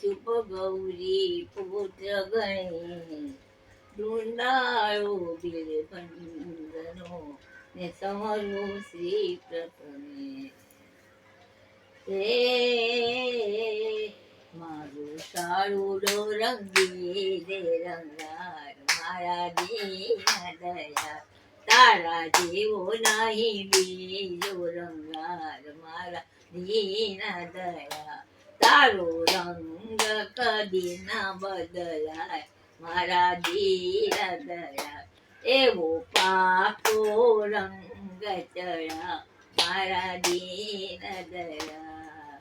શુભ ગૌરી પુત્ર ગણે. ડુંડાળો બિલ બંધનો ને સમરો શ્રી પ્રભુને હે, મારું સારું રંગી રે રંગાર, મારા દીના દયા, તારા જેવો નહીં બીજો રંગાર, મારા દીના દયા. તારો રંગ કદી ના બદલાય, મારા દીના દયા એવો પાકો રંગ ચડા મારા દીના દયા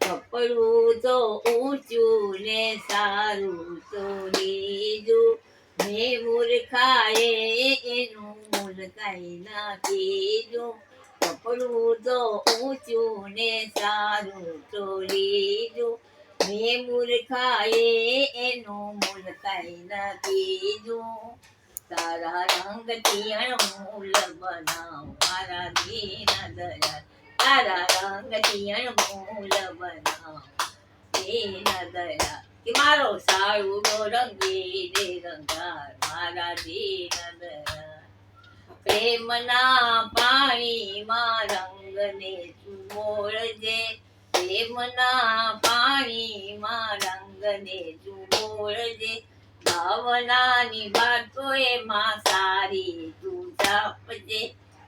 કપડું તો ઊંચું ને સારું તો લીધું મેં મૂર્ખાએ એનું મૂર્ખાઈ ના કીધું. કપડું તો ઊંચું ને સારું તો લીધું. મેં મૂર્ખાએ એનું કઈ ન કીધું. તારા રંગથી અણમૂલ બનાવ મારા દીન દયા. તારા રંગથી અણમૂલ બનાવ દીન દયા. કે મારો સાળુડો રંગી દે રંગાર મારા દીન દયા. પ્રેમના પાણીમાં રંગને ચુમોળજે પ્રેમના પાણીમાં રંગને ચુમોળજે ભાવનાની વાતો એમાં સારી તું જાપજે.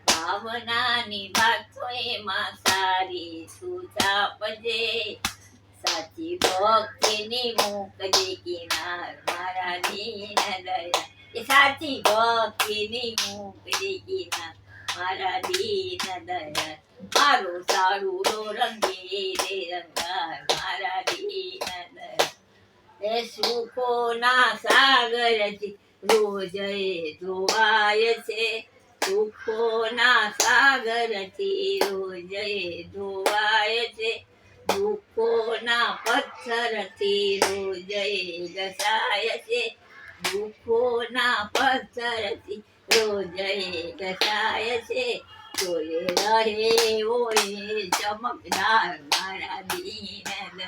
ભાવનાની વાતો એમાં સારી તું જાપજે. સાચી ભક્તિની મૂકજે કિનાર મારા દીન દયા. એ સાચી ભક્તિની મૂકજે કિનાર. મારા દીન દયા મારું સારું રંગે રે રંગાર મારા દીન દયા એ સુખોના સાગરથી રોજ ધોવાય છે. સુખોના સાગરથી રોજ ધોવાય છે. દુઃખોના પથ્થરથી રોજ પથ્થરથી રોજ એ ઘસાય છે તોય રહે ઓય ચમકનાર મારા દીન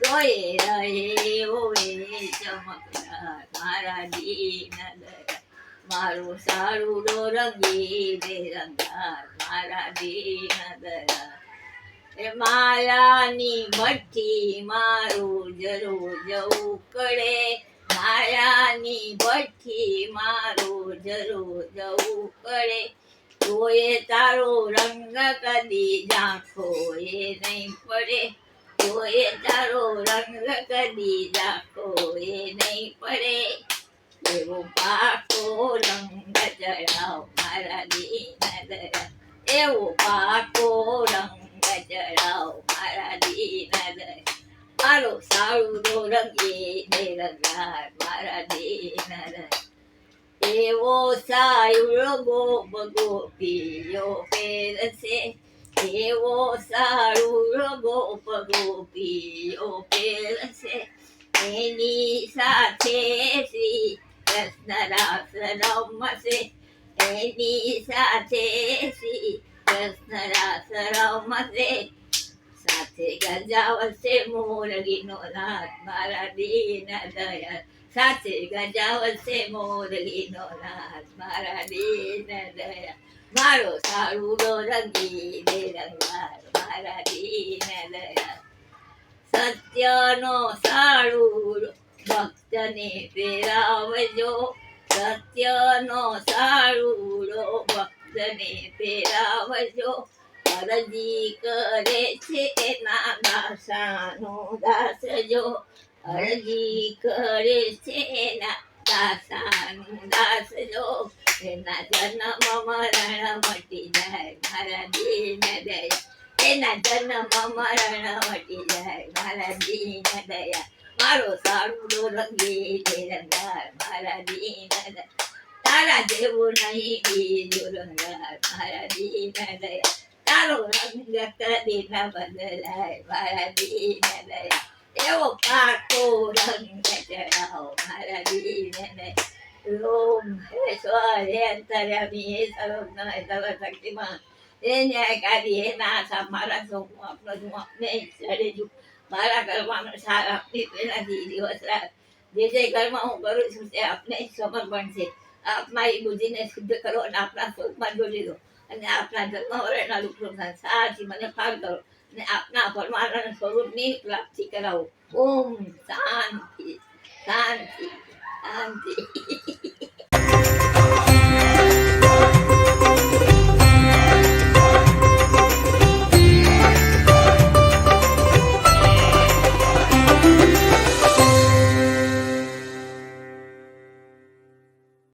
તોય રહે ઓય ચમકનાર મારા દીન મારું સારું રંગી દે રંગાર મારા દીન દયા માયાની ભઠ્ઠી મારું જરૂર જવું કડે માયાની ભઠ્ઠી મારો જરું જવું પડે. તોય તારો રંગ કદી ઝાંખો એ નહીં પડે. તોય તારો રંગ કદી ઝાંખો એ નહીં પડે. એવો પાકો રંગ ચડાવ મારા દીન એવો પાકો મારો સારું રંગી દે રંગાર મારા દીન એવો સાયુર ગોપ ગોપીઓ પહેરશે એવો સારુર ગોપ ગોપીઓ પહેરશે એની સાથે શ્રી કૃષ્ણ રાસ રમશે એની સાથે શ્રી કૃષ્ણ રાસ રમશે સાથે ગજાવશે મોરલીનો નાથ મારા દીન દયા સાથે ગજાવશે મોરગીનો નાથ મારા દીન દયા મારો સારુડો રંગી દે રંગાર મારા દીન દયા સત્યનો સારુડો ભક્તને ફેરાવજો સત્યનો સારુડો ભક્તને ફેરાવજો અરજી કરે છે એના દાસ જો અરજી કરે છે એના દાસ જો એના જન્મ મરણ મટી જાય મારા દિન દયા. એના જન્મ મરણ મટી જાય મારા દિન દયા. મારો સારું રંગી દે રંગાર મારા દિન દયા. તારા જેવું નહીં બીજું રંગાર મારા દિન દયા. એવો પાકો રંગ ચડાવો મારા દીન ઓમ હે સ્વરે અંતર્યામી હે સર્વજ્ઞ હે સર્વશક્તિમાન હે ન્યાયકારી હે નાથ મારા સૌ આપણો હું આપને ચડી છું મારા ઘરમાં સાર આપની પહેલાથી દિવસ રાત જે જે ઘરમાં હું કરું છું તે આપને સમર્પણ છે આપ મારી બુદ્ધિને શુદ્ધ કરો અને આપના સ્વરૂપમાં જોડી દો અને આપના જન્મ વરેના રૂપના સાથી મને પાર કરો અને આપના પરમાનંદ સ્વરૂપની પ્રાપ્તિ કરાવો. ઓમ શાંતિ શાંતિ શાંતિ.